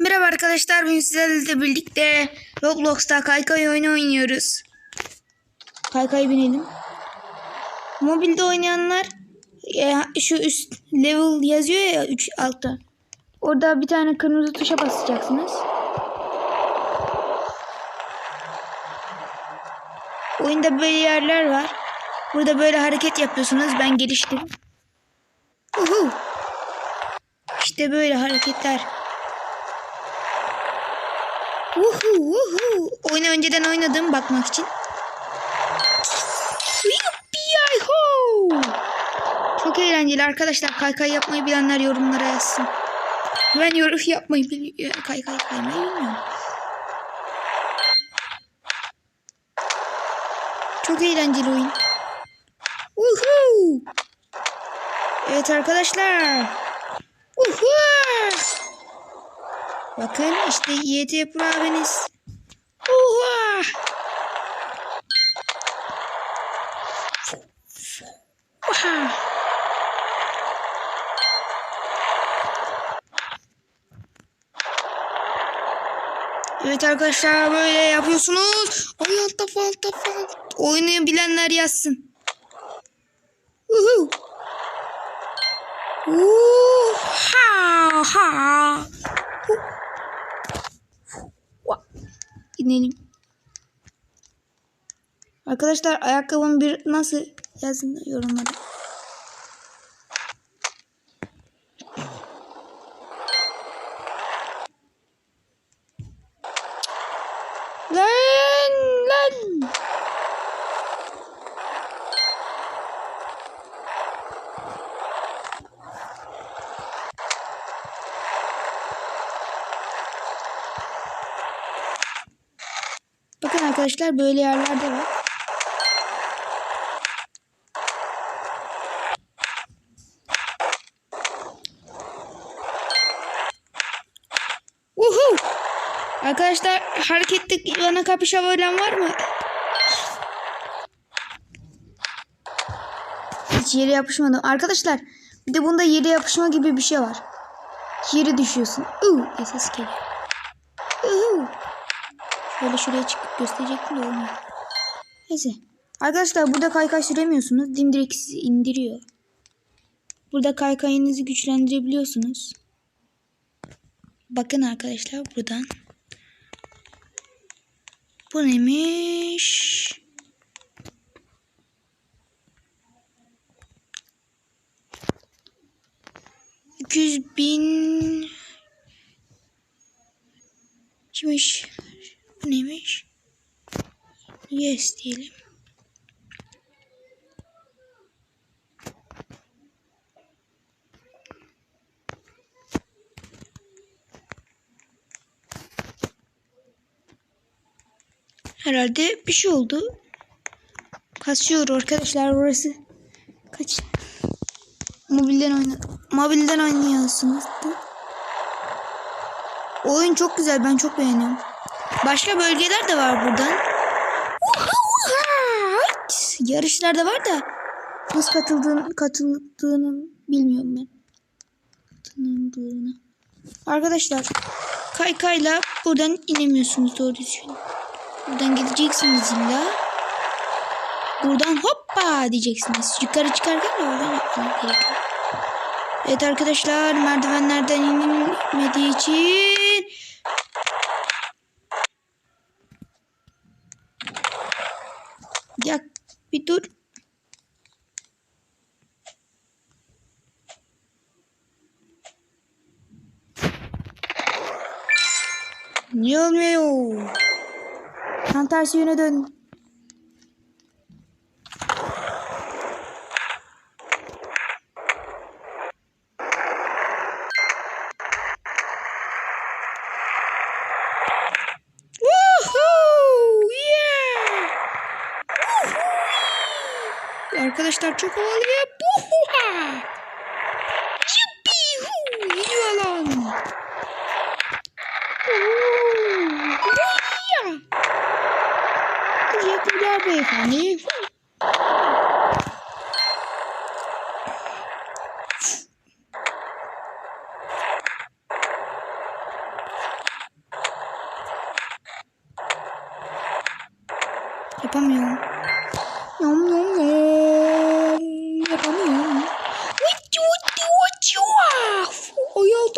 Merhaba arkadaşlar, bugün sizlerle birlikte Roblox'ta kaykay oyunu oynuyoruz. Kaykay binelim. Mobilde oynayanlar e, şu üst level yazıyor ya 3 altta. Orada bir tane kırmızı tuşa basacaksınız. Oyunda böyle yerler var. Burada böyle hareket yapıyorsunuz. Ben geliştim. Uhu. İşte böyle hareketler. Uhu uhu. Oyunu önceden oynadım bakmak için. Çok eğlenceli arkadaşlar. Kaykay yapmayı bilenler yorumlara yazsın. Ben yorum yapmayı biliyorum. Kaykay kaymayı bilmiyorum. Çok eğlenceli oyun. Uhu! Evet arkadaşlar. Uhu! Bakın işte YT Pro abiniz. Uha! Evet arkadaşlar böyle yapıyorsunuz. Ay altta altta falan. Oyunu bilenler yazsın. Uhu. Uhu. İnelim. Arkadaşlar ayakkabım bir nasıl yazın yorumlara. Lan lan. Bakın arkadaşlar böyle yerler de var. Uhu! Arkadaşlar hareketli bana kapışabilen var mı? Hiç yere yapışmadım. Arkadaşlar bir de bunda yere yapışma gibi bir şey var. Yere düşüyorsun. Uuu esas geliyor. Şöyle şuraya çıkıp gösterecektim de olmuyor. Neyse. Arkadaşlar burada kaykay süremiyorsunuz. Dimdirek sizi indiriyor. Burada kaykayınızı güçlendirebiliyorsunuz. Bakın arkadaşlar buradan. Bu neymiş? Bin Kimmiş? Bu neymiş? Yes diyelim. Herhalde bir şey oldu. Kasıyor arkadaşlar burası. Kaç? Mobilden oyna. Mobilden oynuyorsunuz. Oyun çok güzel. Ben çok beğeniyorum. Başka bölgeler de var buradan. Yarışlar da var da nasıl katıldığını, katıldığını bilmiyorum ben. Katıldığını. Arkadaşlar kaykayla buradan inemiyorsunuz doğru düzgün. Buradan gideceksiniz illa. Buradan hoppa diyeceksiniz. Yukarı çıkarken de oradan yapmanız gerekiyor. Evet arkadaşlar merdivenlerden inilmediği için Ya bir dur. Niye olmuyor? Tam tersi yöne dön. Woohoo! Yeah! Woohoo! Arkadaşlar çok havalı ya. Buhuha! Yuppihu! Gidiyor lan. Hıya! Teşekkürler beyefendi.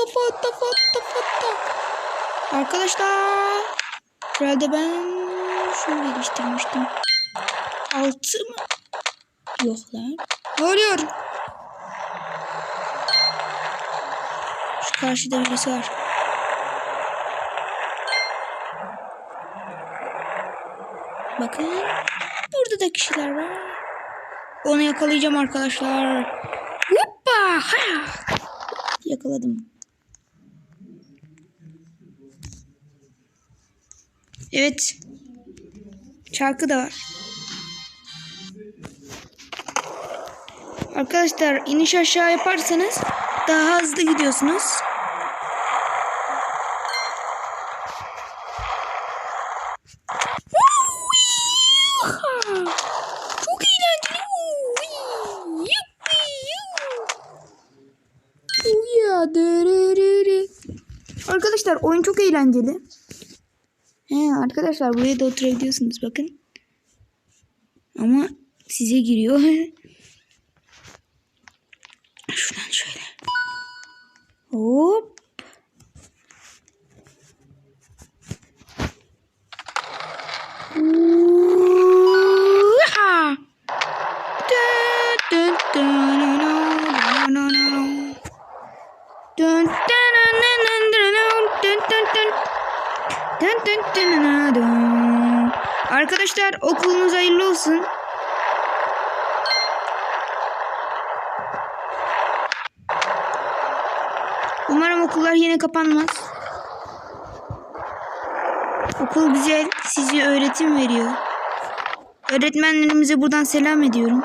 Oyal tafa tafa tafa tafa. Arkadaşlar. Herhalde ben şunu geliştirmiştim. Altı mı? Yok lan. Ne oluyor? Şu karşıda birisi var. Bakın. Burada da kişiler var. Onu yakalayacağım arkadaşlar. Hoppa! Yakaladım. Evet. Çarkı da var. Arkadaşlar iniş aşağı yaparsanız daha hızlı gidiyorsunuz. Çok eğlenceli. Arkadaşlar oyun çok eğlenceli. He, arkadaşlar buraya da oturabiliyorsunuz bakın. Ama size giriyor. Şuradan şöyle. Hop. Uha! Dun, dun, dun, dun, dun, dun, dun. Dun, dun, dun, dun, dun, dun, dun, dun. Dun, dun, dun, dun, dun. Arkadaşlar okulunuz hayırlı olsun. Umarım okullar yine kapanmaz. Okul güzel, size öğretim veriyor. Öğretmenlerimize buradan selam ediyorum.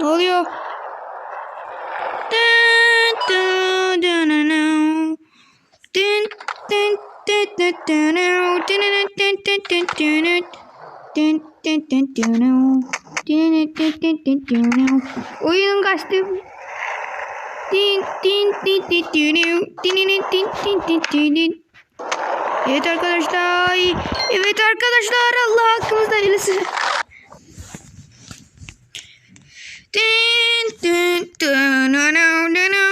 Ne oluyor? Oyun kaçtı. Evet arkadaşlar. Evet arkadaşlar Allah hakkımızda eylesin. Dun dun dun dun dun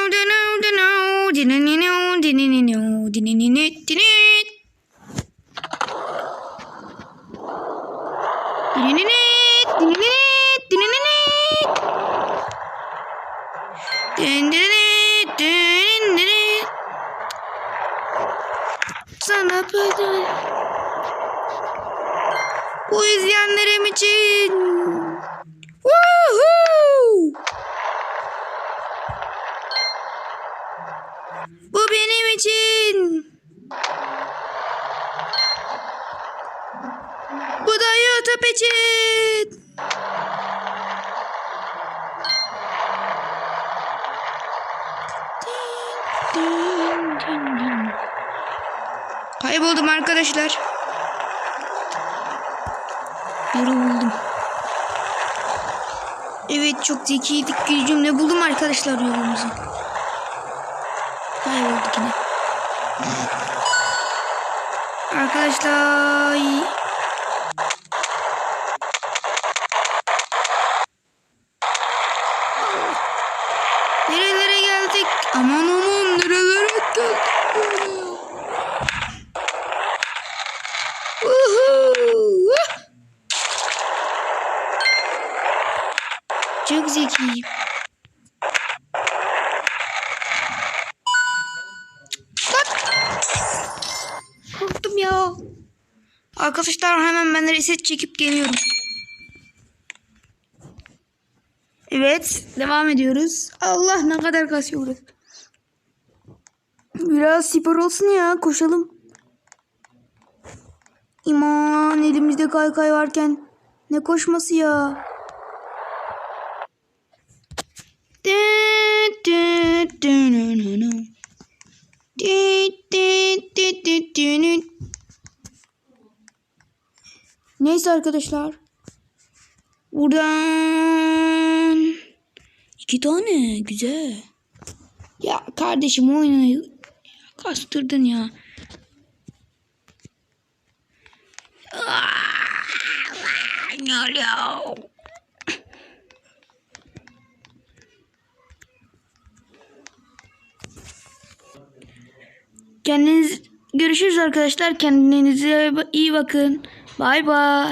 Bu izleyenlerim için. Woohoo! Bu benim için. Bu da YouTube için. Kayboldum arkadaşlar. Çok zekiydik bir cümle buldum arkadaşlar yolumuzu. Kaybolduk yine. Arkadaşlar. Zekiyim. Korktum ya. Arkadaşlar hemen ben reset çekip geliyorum. Evet. Devam ediyoruz. Allah ne kadar kasıyoruz. Biraz spor olsun ya. Koşalım. İman elimizde kaykay varken ne koşması ya. Arkadaşlar. Buradan iki tane güzel. Ya kardeşim oyunu kastırdın ya. Ne oluyor? Kendiniz görüşürüz arkadaşlar. Kendinize iyi bakın. Bay bay.